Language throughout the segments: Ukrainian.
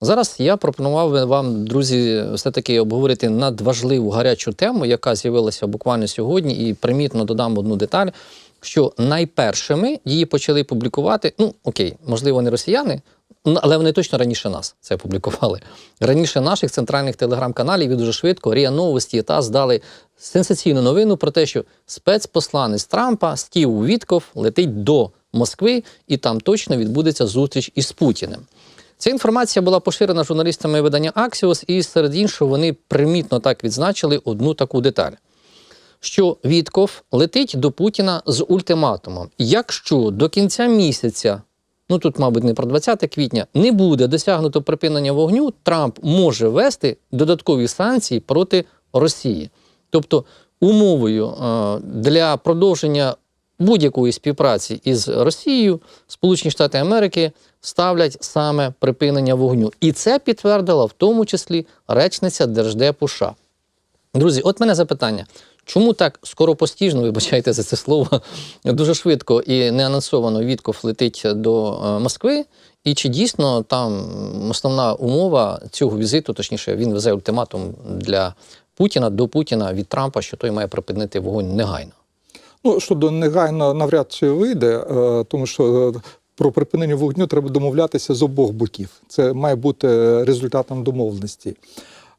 Зараз я пропонував вам, друзі, все-таки обговорити надважливу гарячу тему, яка з'явилася буквально сьогодні, і примітно додам одну деталь, що найпершими її почали публікувати. Ну, окей, можливо, не росіяни, але вони точно раніше нас це публікували. Раніше наших центральних телеграм-каналів і дуже швидко РІА Новості та здали сенсаційну новину про те, що спецпосланець Трампа Стів Вітков летить до Москви, і там точно відбудеться зустріч із Путіним. Ця інформація була поширена журналістами видання Axios, і серед іншого вони примітно так відзначили одну таку деталь. Що Вітков летить до Путіна з ультиматумом. Якщо до кінця місяця, ну тут, мабуть, не про 20 квітня, не буде досягнуто припинення вогню, Трамп може ввести додаткові санкції проти Росії. Тобто умовою е, для продовження будь-якої співпраці із Росією Сполучені Штати Америки ставлять саме припинення вогню. І це підтвердила в тому числі речниця Держдепу США. Друзі, от мене запитання. Чому так скоропостіжно, вибачайте за це слово, дуже швидко і неанонсовано Вітков летить до е, Москви? І чи дійсно там основна умова цього візиту, точніше, він везе ультиматум для Путіна до Путіна від Трампа, що той має припинити вогонь негайно? Ну, щодо негайно навряд чи вийде, е, тому що е, про припинення вогню треба домовлятися з обох боків. Це має бути результатом домовленості.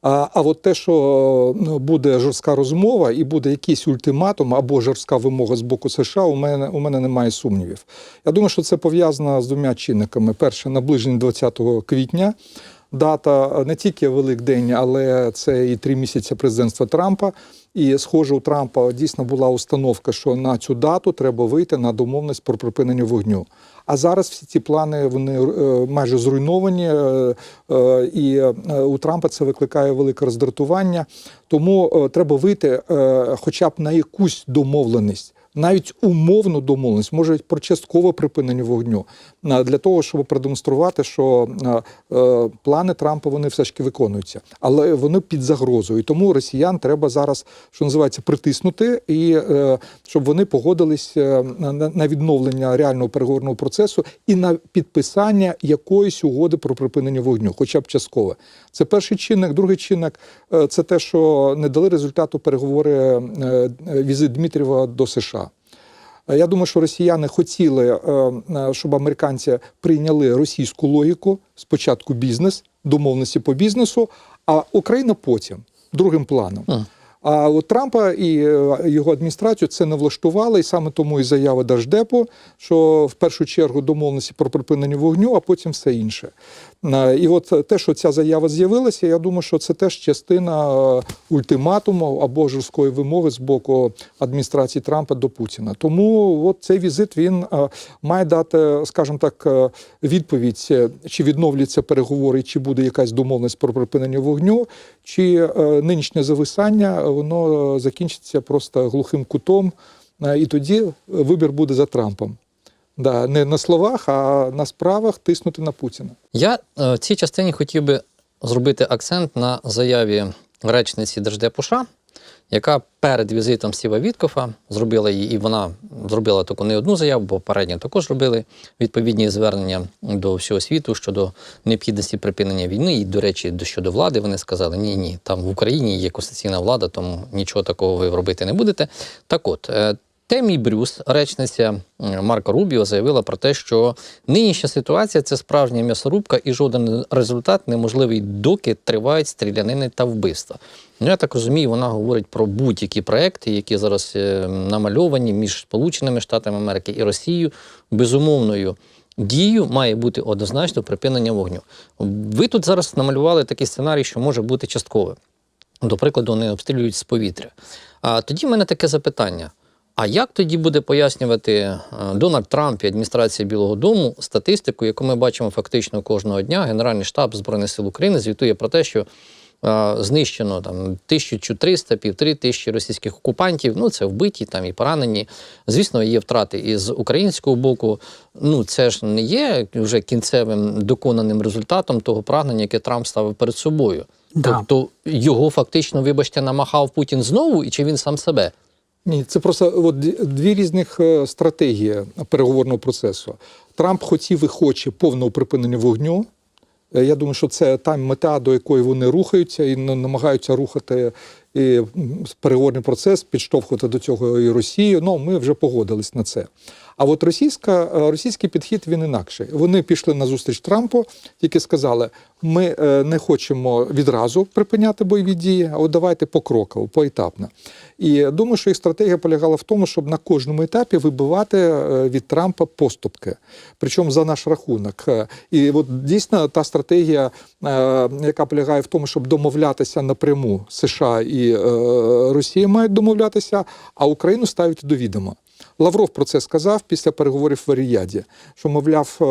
А, а от те, що ну, буде жорстка розмова і буде якийсь ультиматум або жорстка вимога з боку США, у мене у мене немає сумнівів. Я думаю, що це пов'язано з двома чинниками: перше, наближення 20 квітня. Дата не тільки Великдень, але це і три місяці президентства Трампа. І, схоже, у Трампа дійсно була установка, що на цю дату треба вийти на домовленість про припинення вогню. А зараз всі ці плани вони е, майже зруйновані, е, е, і у Трампа це викликає велике роздратування. Тому треба вийти хоча б на якусь домовленість. Навіть умовну домовленість, може про часткове припинення вогню, для того, щоб продемонструвати, що е, плани Трампа вони все ж таки виконуються, але вони під загрозою. Тому росіян треба зараз, що називається, притиснути, і е, щоб вони погодились е, на, відновлення реального переговорного процесу і на підписання якоїсь угоди про припинення вогню, хоча б часткове. Це перший чинник. Другий чинник це те, що не дали результату переговори візит Дмитрієва до США. Е, Я думаю, що росіяни хотіли, е, е, щоб американці прийняли російську логіку спочатку бізнес, домовленості по бізнесу, а Україна потім другим планом. А от Трампа і його адміністрацію це не влаштувало, і саме тому і заява Держдепу, що в першу чергу домовленості про припинення вогню, а потім все інше. Е, І от те, що ця заява з'явилася, я думаю, що це теж частина е, ультиматуму або жорсткої вимоги з боку адміністрації Трампа до Путіна. Тому от цей візит він е, має дати, скажімо так, відповідь, чи відновляться переговори, чи буде якась домовленість про припинення вогню, чи нинішнє зависання воно закінчиться просто глухим кутом, і тоді вибір буде за Трампом. Да, не на словах, а на справах тиснути на Путіна. Я е, в цій частині хотів би зробити акцент на заяві речниці Держдепу США, яка перед візитом Стіва Віткофа зробила її, і вона зробила таку не одну заяву, бо попередньо також робили відповідні звернення до всього світу щодо необхідності припинення війни. І, до речі, до щодо влади вони сказали: ні, ні, там в Україні є конституційна влада, тому нічого такого ви робити не будете. Так от. Темі Брюс, речниця Марка Рубіо, заявила про те, що нинішня ситуація це справжня м'ясорубка, і жоден результат неможливий, доки тривають стрілянини та вбивства. Ну, я так розумію, вона говорить про будь-які проекти, які зараз е, намальовані між Сполученими Штатами Америки і Росією. Безумовною дією має бути однозначно припинення вогню. Ви тут зараз намалювали такий сценарій, що може бути часткове. До прикладу, вони обстрілюють з повітря. А тоді в мене таке запитання. А як тоді буде пояснювати е, Дональд Трамп і адміністрація Білого Дому статистику, яку ми бачимо фактично кожного дня? Генеральний штаб Збройних сил України звітує про те, що е, знищено там 1300, півтори тисячі російських окупантів. Ну це вбиті там і поранені. Звісно, є втрати і з українського боку. Ну це ж не є вже кінцевим доконаним результатом того прагнення, яке Трамп ставив перед собою. Да. Тобто його фактично, вибачте, намахав Путін знову, і чи він сам себе? Ні, це просто от дві- різних е, стратегії переговорного процесу. Трамп хотів і хоче повного припинення вогню. Е, Я думаю, що це та мета, до якої вони рухаються і на- намагаються рухати і переговорний процес, підштовхувати до цього і Росію. Ну, ми вже погодились на це. А от російська, е, російський підхід він інакший. Вони пішли на зустріч Трампу, тільки сказали: ми е, не хочемо відразу припиняти бойові дії, а от давайте покроково, поетапно. І думаю, що їх стратегія полягала в тому, щоб на кожному етапі вибивати е, від Трампа поступки, причому за наш рахунок. І от дійсно та стратегія, яка полягає в тому, щоб домовлятися напряму США і Росія мають домовлятися, а Україну ставити до відома. Лавров про це сказав після переговорів в Аріяді, що мовляв, е,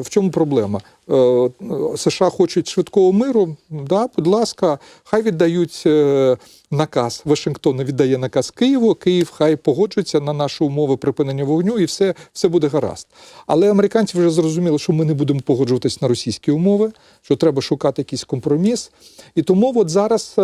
в чому проблема? Е, США хочуть швидкого миру. Да, будь ласка, хай віддають е, наказ. Вашингтон віддає наказ Києву. Київ хай погоджується на наші умови припинення вогню, і все, все буде гаразд. Але американці вже зрозуміли, що ми не будемо погоджуватись на російські умови, що треба шукати якийсь компроміс. І тому от зараз.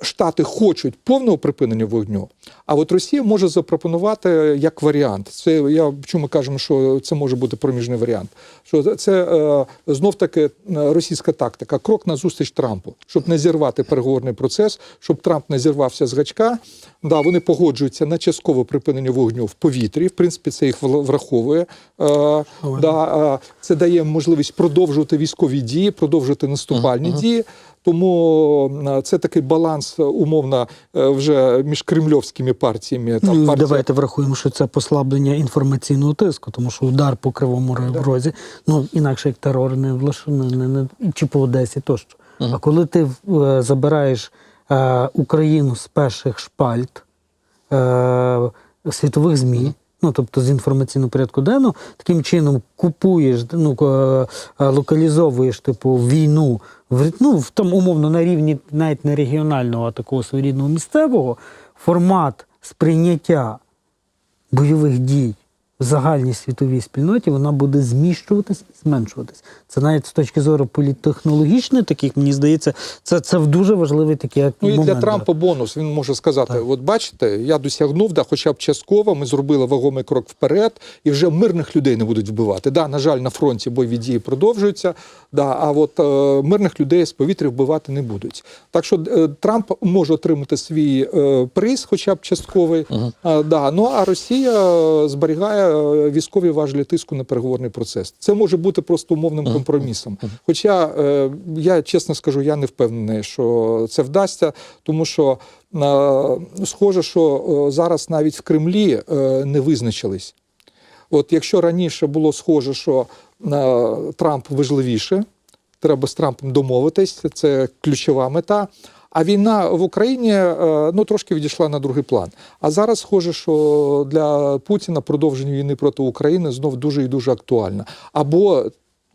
Штати хочуть повного припинення вогню, а от Росія може запропонувати як варіант. Це я чому кажемо, що це може бути проміжний варіант. Що це е, знов таки е, російська тактика, крок на зустріч Трампу, щоб не зірвати переговорний процес, щоб Трамп не зірвався з гачка. Да, вони погоджуються на часткове припинення вогню в повітрі. В принципі, це їх враховує. Е, да, е, це дає можливість продовжувати військові дії, продовжувати наступальні дії. Тому е, це такий баланс е, умовно е, вже між кремльовськими партіями. Там Ну, партія- Давайте врахуємо, що це послаблення інформаційного тиску, тому що удар по кривому розі, ну інакше як терор не влаш... не, не, не, чи по Одесі тощо. А коли ти е, забираєш е, Україну з перших шпальт е, світових ЗМІ, ну тобто з інформаційного порядку денного, таким чином купуєш, ну е, локалізовуєш типу війну в ну, в тому умовно на рівні навіть не регіонального, а такого своєрідного місцевого формат сприйняття бойових дій в загальній світовій спільноті вона буде зміщуватись і зменшуватись. Це навіть з точки зору політтехнологічної, таких мені здається, це, це в дуже важливий такий Ну і момент. для Трампа бонус. Він може сказати: от бачите, я досягнув, да, хоча б частково, ми зробили вагомий крок вперед, і вже мирних людей не будуть вбивати. Да, на жаль, на фронті бойові дії продовжуються. Да, а от е, мирних людей з повітря вбивати не будуть. Так що е, Трамп може отримати свій е, приз, хоча б частковий. А, да, ну а Росія е, зберігає е, військові важелі тиску на переговорний процес. Це може бути просто умовним компромісом. Хоча е, я чесно скажу, я не впевнений, що це вдасться, тому що е, схоже, що зараз навіть в Кремлі не визначились. От якщо раніше було схоже, що Трамп важливіше, треба з Трампом домовитись, це ключова мета. А війна в Україні е, ну трошки відійшла на другий план. А зараз схоже, що для Путіна продовження війни проти України знов дуже і дуже актуальна. Або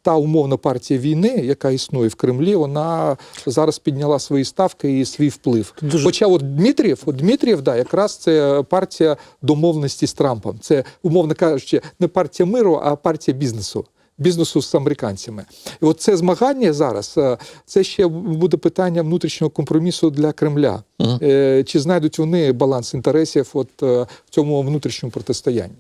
та умовна партія війни, яка існує в Кремлі, вона зараз підняла свої ставки і свій вплив. Дуже- Хоча от Дмитрієв, от Дмитрієв, да, якраз це партія домовленості з Трампом. Це, умовно кажучи, не партія миру, а партія бізнесу. Бізнесу з американцями, і от це змагання зараз. е, Це ще буде питання внутрішнього компромісу для Кремля. Е, Чи знайдуть вони баланс інтересів от е, в цьому внутрішньому протистоянні?